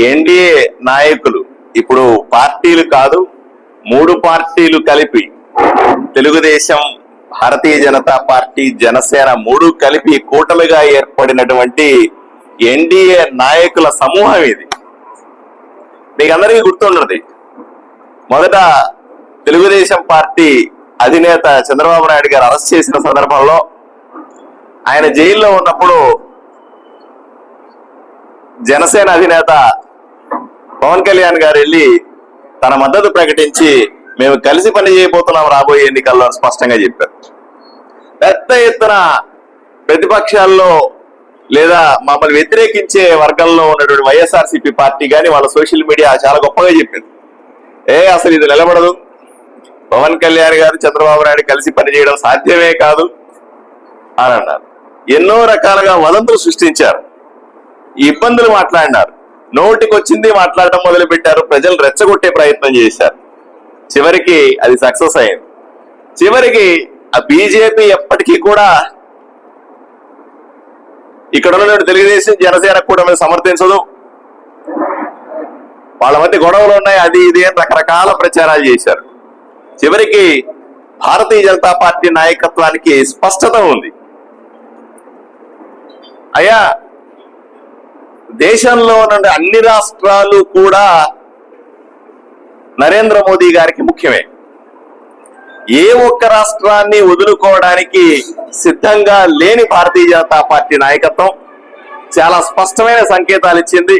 NDA నాయకులు ఇప్పుడు పార్టీలు కాదు మూడు పార్టీలు కలిపి తెలుగుదేశం భారతీయ జనతా పార్టీ జనసేన మూడు కలిపి కూటమిగా ఏర్పడినటువంటి ఎన్డీఏ నాయకుల సమూహం ఇది. మీకు అందరికీ గుర్తుండదు మొదట తెలుగుదేశం పార్టీ అధినేత చంద్రబాబు నాయుడు గారు అరెస్ట్ చేసిన సందర్భంలో ఆయన జైల్లో ఉన్నప్పుడు జనసేన అధినేత పవన్ కళ్యాణ్ గారు వెళ్ళి తన మద్దతు ప్రకటించి మేము కలిసి పని చేయబోతున్నాం రాబోయే ఎన్నికల్లో స్పష్టంగా చెప్పారు. పెద్ద ఎత్తున ప్రతిపక్షాల్లో లేదా మమ్మల్ని వ్యతిరేకించే వర్గంలో ఉన్నటువంటి వైఎస్ఆర్సీపీ పార్టీ కానీ వాళ్ళ సోషల్ మీడియా చాలా గొప్పగా చెప్పింది. ఏ అసలు ఇది నిలబడదు. పవన్ కళ్యాణ్ గారు చంద్రబాబు నాయుడు కలిసి పనిచేయడం సాధ్యమే కాదు అని అన్నారు. ఎన్నో రకాలుగా వదంతులు సృష్టించారు. ఈ ఇబ్బందులు మాట్లాడినారు. నోటికొచ్చింది మాట్లాడటం మొదలు పెట్టారు ప్రజలు రెచ్చగొట్టే ప్రయత్నం చేశారు. చివరికి అది సక్సెస్ అయింది. చివరికి ఆ బీజేపీ ఎప్పటికీ కూడా ఇక్కడ ఉన్న తెలుగుదేశం జనసేన కూడా మేము సమర్థించదు. వాళ్ళ మధ్య గొడవలు ఉన్నాయి అది ఇది అని రకరకాల ప్రచారాలు చేశారు. చివరికి భారతీయ జనతా పార్టీ నాయకత్వానికి స్పష్టత ఉంది. అయ్యా దేశంలో నుండి అన్ని రాష్ట్రాలు కూడా నరేంద్ర మోదీ గారికి ముఖ్యమే. ఏ ఒక్క రాష్ట్రాన్ని వదులుకోవడానికి సిద్ధంగా లేని భారతీయ జనతా పార్టీ నాయకత్వం చాలా స్పష్టమైన సంకేతాలు ఇచ్చింది.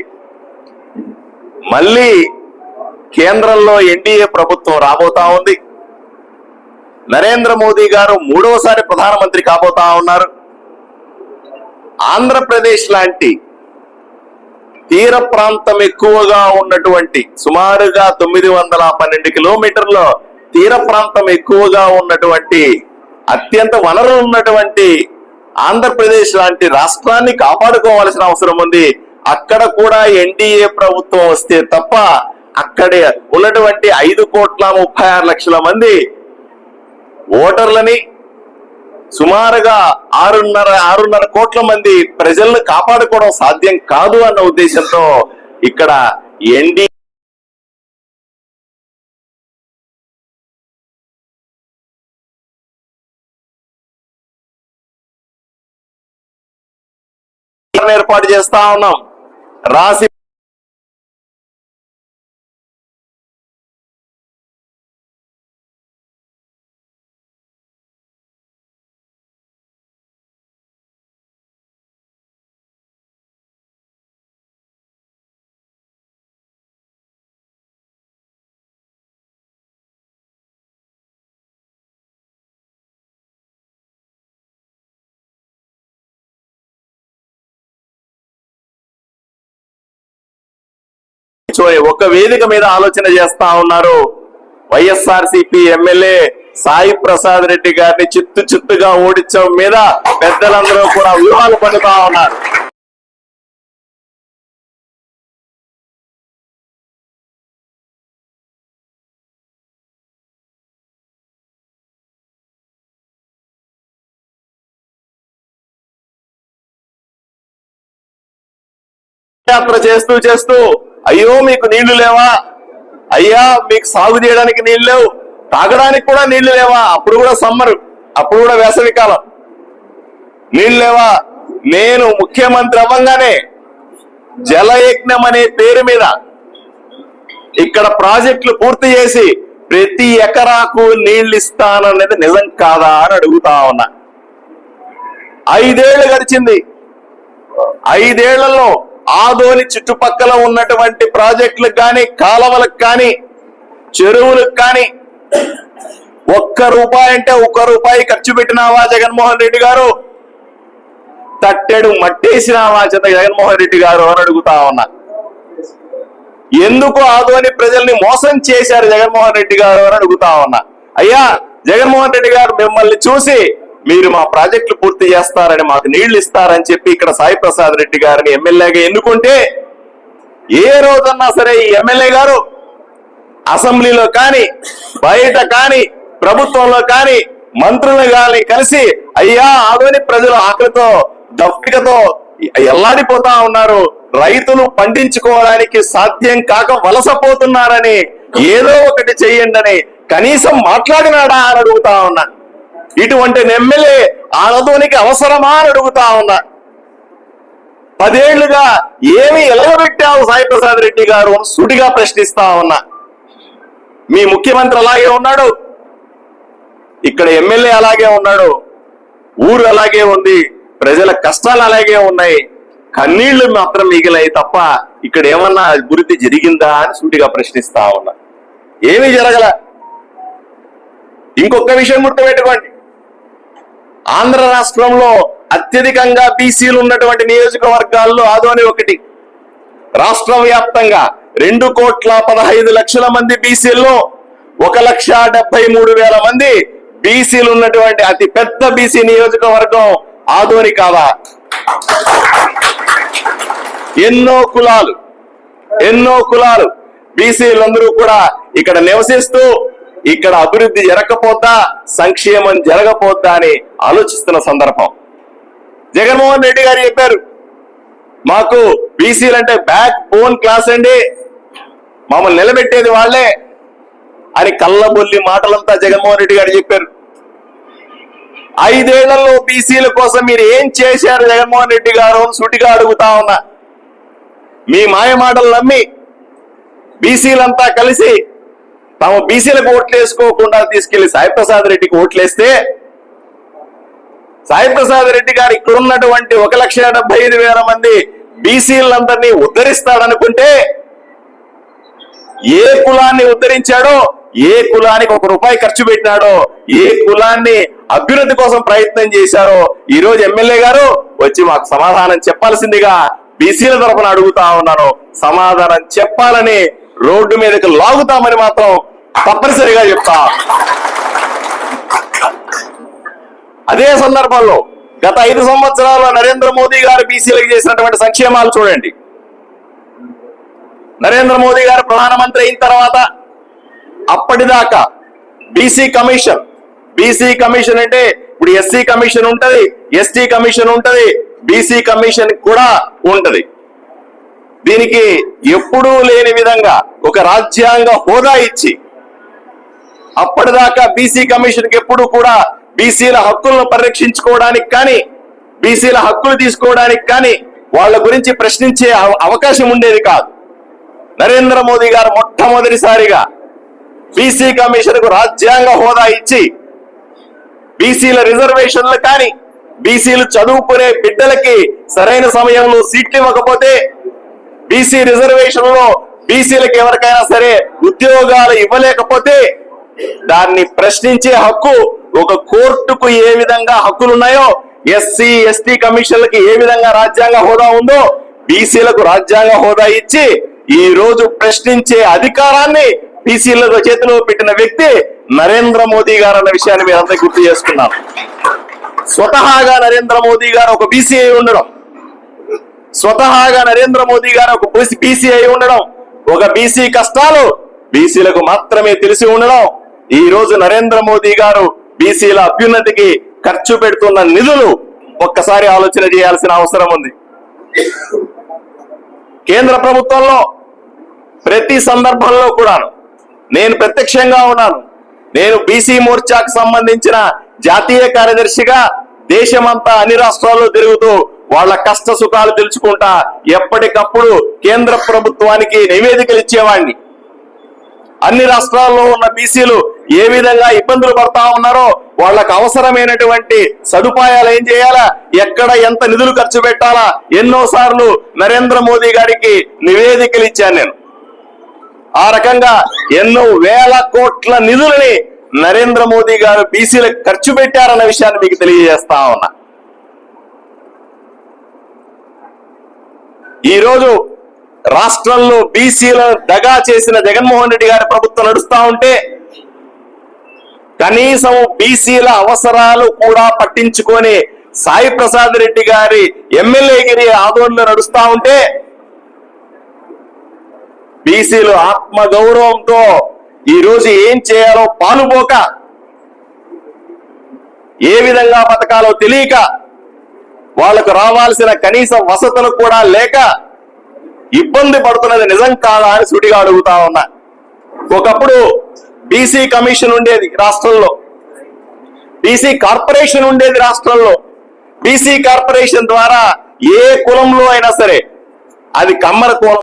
మళ్ళీ కేంద్రంలో ఎన్డీఏ ప్రభుత్వం రాబోతా ఉంది. నరేంద్ర మోదీ గారు మూడవసారి ప్రధానమంత్రి కాబోతా ఉన్నారు. ఆంధ్రప్రదేశ్ లాంటి తీర ప్రాంతం ఎక్కువగా ఉన్నటువంటి సుమారుగా తొమ్మిది వందల పన్నెండు కిలోమీటర్ల తీర ప్రాంతం ఎక్కువగా ఉన్నటువంటి అత్యంత వనరులు ఉన్నటువంటి ఆంధ్రప్రదేశ్ లాంటి రాష్ట్రాన్ని కాపాడుకోవాల్సిన అవసరం ఉంది. అక్కడ కూడా ఎన్డీఏ ప్రభుత్వం వస్తే తప్ప అక్కడే ఉన్నటువంటి ఐదు కోట్ల ముప్పై ఆరు లక్షల మంది ఓటర్లని సుమారుగా ఆరున్నర ఆరున్నర కోట్ల మంది ప్రజలను కాపాడుకోవడం సాధ్యం కాదు అన్న ఉద్దేశంతో ఇక్కడ ఎన్డీ ఏర్పాటు చేస్తా ఉన్నాం. రాసి కూర్చొని ఒక వేదిక మీద ఆలోచన చేస్తా ఉన్నారు. వైఎస్ఆర్ సిపి ఎమ్మెల్యే సాయి ప్రసాద్ రెడ్డి గారిని చిత్తు చిత్తుగా ఓడించడం మీద పెద్దలందరూ కూడా వ్యూహాలు పడుతా ఉన్నారు. యాత్ర చేస్తూ చేస్తూ అయ్యో మీకు నీళ్ళు లేవా? అయ్యా మీకు సాగు చేయడానికి నీళ్ళు లేవు. తాగడానికి కూడా నీళ్ళు లేవా? అప్పుడు కూడా సమ్మర్ అప్పుడు కూడా వేసవి కాలం నీళ్ళు లేవా? నేను ముఖ్యమంత్రి అవ్వంగానే జలయజ్ఞం అనే పేరు మీద ఇక్కడ ప్రాజెక్టులు పూర్తి చేసి ప్రతి ఎకరాకు నీళ్ళు ఇస్తాననేది నిజం కాదా అని అడుగుతా ఉన్నా. ఐదేళ్ళు గడిచింది. ఐదేళ్ళలో ఆదోని చుట్టుపక్కల ఉన్నటువంటి ప్రాజెక్టులకు కానీ కాలవలకు కానీ చెరువులకు కానీ ఒక్క రూపాయి అంటే ఒక్క రూపాయి ఖర్చు పెట్టినావా జగన్మోహన్ రెడ్డి గారు. తట్టెడు మట్టేసినావా చెంత జగన్మోహన్ రెడ్డి గారు అని అడుగుతా ఉన్నా. ఎందుకు ఆదోని ప్రజల్ని మోసం చేశారు జగన్మోహన్ రెడ్డి గారు అని అడుగుతా ఉన్నా. అయ్యా జగన్మోహన్ రెడ్డి గారు మిమ్మల్ని చూసి మీరు మా ప్రాజెక్టులు పూర్తి చేస్తారని మాకు నీళ్ళు ఇస్తారని చెప్పి ఇక్కడ సాయి ప్రసాద్ రెడ్డి గారిని ఎమ్మెల్యేగా ఎన్నుకుంటే ఏ రోజన్నా సరే ఈ ఎమ్మెల్యే గారు అసెంబ్లీలో కానీ బయట కానీ ప్రభుత్వంలో కానీ మంత్రులు కానీ కలిసి అయ్యా ఆదోని ప్రజలు ఆకలితో దప్పికతో ఎల్లాడిపోతా ఉన్నారు. రైతులు పండించుకోవడానికి సాధ్యం కాక వలసపోతున్నారని ఏదో ఒకటి చెయ్యండి అని కనీసం మాట్లాడినాడా అని అడుగుతా ఉన్నాను ఇటువంటి ఎమ్మెల్యే ఆనదోనికి అవసరమా అని అడుగుతా ఉన్నా. పదేళ్ళుగా ఏమి ఎలగబెట్టావు సాయి ప్రసాద్ రెడ్డి గారు సుటిగా ప్రశ్నిస్తా ఉన్నా. మీ ముఖ్యమంత్రి అలాగే ఉన్నాడు. ఇక్కడ ఎమ్మెల్యే అలాగే ఉన్నాడు. ఊరు అలాగే ఉంది. ప్రజల కష్టాలు అలాగే ఉన్నాయి. కన్నీళ్ళు మాత్రం మిగిలాయి తప్ప ఇక్కడ ఏమన్నా అభివృద్ధి జరిగిందా అని సూటిగా ప్రశ్నిస్తా ఉన్నా. ఏమీ జరగల. ఇంకొక విషయం గుర్తుపెట్టుకోండి. ఆంధ్ర రాష్ట్రంలో అత్యధికంగా బీసీలు ఉన్నటువంటి నియోజకవర్గాల్లో అదోని ఒకటి. రాష్ట్ర వ్యాప్తంగా రెండు కోట్ల పదహైదు లక్షల మంది బీసీల్లో ఒక లక్ష డెబ్బై మూడు వేల మంది బీసీలు ఉన్నటువంటి అతి పెద్ద బీసీ నియోజకవర్గం ఆదోని కాదా? ఎన్నో కులాలు ఎన్నో కులాలు బీసీలందరూ కూడా ఇక్కడ నివసిస్తూ ఇక్కడ అభివృద్ధి జరగకపోద్దా సంక్షేమం జరగపోద్దా అని ఆలోచిస్తున్న సందర్భం. జగన్మోహన్ రెడ్డి గారు చెప్పారు మాకు బీసీలు అంటే బ్యాక్ బోన్ క్లాస్ అండి మమ్మల్ని నిలబెట్టేది వాళ్ళే అని కళ్ళబొల్లి మాటలంతా జగన్మోహన్ రెడ్డి గారు చెప్పారు. ఐదేళ్ళలో బీసీల కోసం మీరు ఏం చేశారు జగన్మోహన్ రెడ్డి గారు అని అడుగుతా ఉన్నా. మీ మాయ మాటలు నమ్మి బీసీలంతా కలిసి తాము బీసీలకు ఓట్లు వేసుకోకుండా తీసుకెళ్ళి సాయిప్రసాద్ రెడ్డికి ఓట్లేస్తే సాయిప్రసాద్ రెడ్డి గారు ఇక్కడ ఉన్నటువంటి ఒక లక్ష డెబ్బై ఐదు వేల మంది బీసీలందరినీ ఉద్ధరిస్తాడనుకుంటే ఏ కులాన్ని ఉద్ధరించాడో ఏ కులానికి ఒక రూపాయి ఖర్చు పెట్టినాడో ఏ కులాన్ని అభ్యున్నతి కోసం ప్రయత్నం చేశారో ఈ రోజు ఎమ్మెల్యే గారు వచ్చి మాకు సమాధానం చెప్పాల్సిందిగా బీసీల తరఫున అడుగుతా ఉన్నాను. సమాధానం చెప్పాలని రోడ్డు మీదకి లాగుతామని మాత్రం తప్పనిసరిగా చెప్తా. అదే సందర్భంలో గత ఐదు సంవత్సరాల్లో నరేంద్ర మోదీ గారు బీసీలకు చేసినటువంటి సంక్షేమాలు చూడండి. నరేంద్ర మోదీ గారు ప్రధానమంత్రి అయిన తర్వాత అప్పటిదాకా బీసీ కమిషన్ బీసీ కమిషన్ అంటే ఇప్పుడు ఎస్సీ కమిషన్ ఉంటది ఎస్టీ కమిషన్ ఉంటది బీసీ కమిషన్ కూడా ఉంటది. దీనికి ఎప్పుడూ లేని విధంగా ఒక రాజ్యాంగ హోదా ఇచ్చి అప్పటిదాకా బీసీ కమిషన్కి ఎప్పుడు కూడా బీసీల హక్కులను పరిరక్షించుకోవడానికి కానీ బీసీల హక్కులు తీసుకోవడానికి కానీ వాళ్ళ గురించి ప్రశ్నించే అవ- అవకాశం ఉండేది కాదు. నరేంద్ర మోదీ గారు మొట్టమొదటిసారిగా బీసీ కమిషన్కు రాజ్యాంగ హోదా ఇచ్చి బీసీల రిజర్వేషన్లు కానీ బీసీలు చదువుకునే బిడ్డలకి సరైన సమయంలో సీట్లు ఇవ్వకపోతే బీసీ రిజర్వేషన్లో బీసీలకు ఎవరికైనా సరే ఉద్యోగాలు ఇవ్వలేకపోతే దాన్ని ప్రశ్నించే హక్కు ఒక కోర్టుకు ఏ విధంగా హక్కులు ఉన్నాయో ఎస్సీ ఎస్టీ కమిషన్లకి ఏ విధంగా రాజ్యాంగ హోదా ఉందో బీసీలకు రాజ్యాంగ హోదా ఇచ్చి ఈ రోజు ప్రశ్నించే అధికారాన్ని బీసీల చేతిలో పెట్టిన వ్యక్తి నరేంద్ర మోదీ గారు అన్న విషయాన్ని మీరంతా గుర్తు చేసుకున్నారు. స్వతహాగా నరేంద్ర మోదీ గారు ఒక బీసీ అయి ఉండడం స్వతహాగా నరేంద్ర మోదీ గారు ఒక బీసీ అయి ఉండడం ఒక బీసీ కష్టాలు బీసీలకు మాత్రమే తెలిసి ఉండడం ఈ రోజు నరేంద్ర మోదీ గారు బీసీల అభ్యున్నతికి ఖర్చు పెడుతున్న నిధులు ఒక్కసారి ఆలోచన చేయాల్సిన అవసరం ఉంది. కేంద్ర ప్రభుత్వంలో ప్రతి సందర్భంలో కూడాను నేను ప్రత్యక్షంగా ఉన్నాను. నేను బీసీ మోర్చాకు సంబంధించిన జాతీయ కార్యదర్శిగా దేశమంతా అన్ని రాష్ట్రాల్లో తిరుగుతూ వాళ్ళ కష్ట సుఖాలు తెలుసుకుంటా ఎప్పటికప్పుడు కేంద్ర ప్రభుత్వానికి నివేదికలు ఇచ్చేవాడిని అన్ని రాష్ట్రాల్లో ఉన్న బీసీలు ఏ విధంగా ఇబ్బందులు పడతా ఉన్నారో వాళ్ళకు అవసరమైనటువంటి సదుపాయాలు ఏం చేయాలా? ఎక్కడ ఎంత నిధులు ఖర్చు పెట్టాలా? ఎన్నో సార్లు నరేంద్ర మోదీ గారికి నివేదికలు ఇచ్చాను నేను. ఆ రకంగా ఎన్నో వేల కోట్ల నిధులని నరేంద్ర మోదీ గారు బీసీలకు ఖర్చు పెట్టారన్న విషయాన్ని మీకు తెలియజేస్తా ఉన్నా. ఈరోజు రాష్ట్రంలో బీసీలను దగా చేసిన జగన్మోహన్ రెడ్డి గారి ప్రభుత్వం నడుస్తా ఉంటే కనీసం బీసీల అవసరాలు కూడా పట్టించుకొని సాయి ప్రసాద్ రెడ్డి గారి ఎమ్మెల్యేగిరి ఆదోళనలో నడుస్తా ఉంటే బీసీలు ఆత్మ గౌరవంతో ఈ రోజు ఏం చేయాలో పాలుపోక ఏ విధంగా బతకాలో తెలియక వాళ్ళకు రావాల్సిన కనీస వసతులు కూడా లేక ఇబ్బంది పడుతున్నది నిజం కాదా అని సుడిగా అడుగుతా ఉన్నా. ఒకప్పుడు బీసీ కమిషన్ ఉండేది రాష్ట్రంలో. బీసీ కార్పొరేషన్ ఉండేది రాష్ట్రంలో. బీసీ కార్పొరేషన్ ద్వారా ఏ కులంలో అయినా సరే అది కమ్మర కులం